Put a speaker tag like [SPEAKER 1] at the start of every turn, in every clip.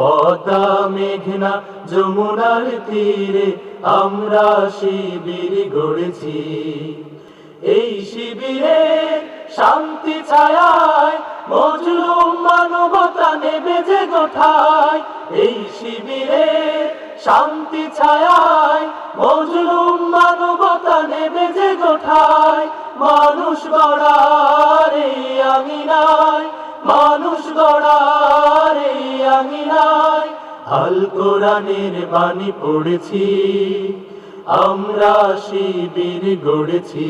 [SPEAKER 1] পদ্মা মেঘনা যমুনার তীরে আমরা শিবির গড়েছি। এই শিবিরে শান্তি ছায়ায় মজলুম মানবতা নেবে যে গোঠায়। এই শিবিরে শান্তি ছায়ায় মজলুম মানবতা নেবে যে গোঠায়। মানুষ গড়ার এই আঙিনায় মানুষ গড়ার এই আঙিনায় আল বাণী পড়েছি। আমরা শিবির গড়েছি।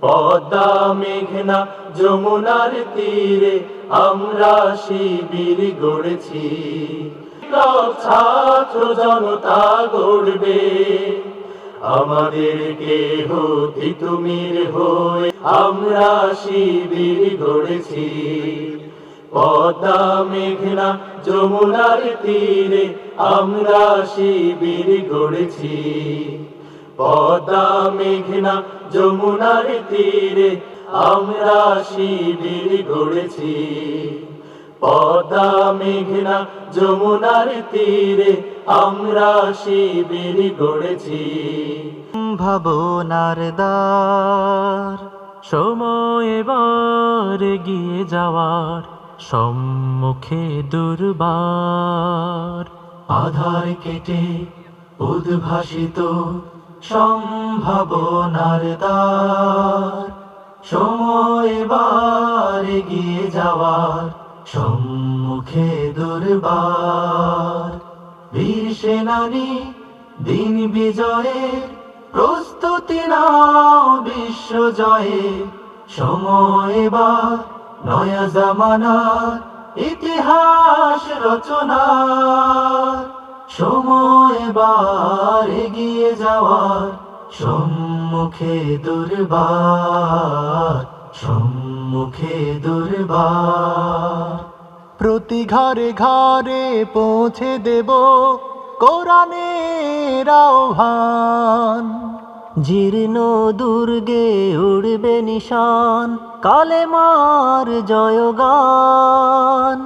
[SPEAKER 1] পদ্মা, মেঘনা, যমুনার তীরে আমরা শিবির গড়েছি। ছাত্র জনতা গড়বে। আমাদেরকে হতি তুমির হয়ে আমরা শিবির গড়েছি। পদ্মা মেঘনা যমুনার তীরে আমরা শিবির গড়েছি। পদ্মা মেঘনা যমুনার তীরে আমরা শিবির গড়েছি। পদ্মা মেঘনা যমুনার তীরে আমরা শিবির গড়েছি।
[SPEAKER 2] ভাবনার দ্বার সময় এবার গিয়ে যাওয়ার সম্মুখে দুর্বার
[SPEAKER 1] আধার কেটে উদ্ভাসিত সম্ভাবনার দ্বার। সময় এবার এগিয়ে যাওয়ার সম্মুখে দুর্বার। বীর সেনানী, দিন বিজয়ের প্রস্তুতি নাও বিশ্ব জয়ে। সময় এবার নয়া জামানার ইতিহাস রচনা। সময় এবার এগিয়ে যাওয়ার সম্মুখে দুর্বার সম্মুখে দুর্বার।
[SPEAKER 2] প্রতি ঘরে ঘরে পৌঁছে দেব কোরআনের আহ্বান। জীর্ণ দুর্গে উড়বে নিশান। কালেমার জয়গান।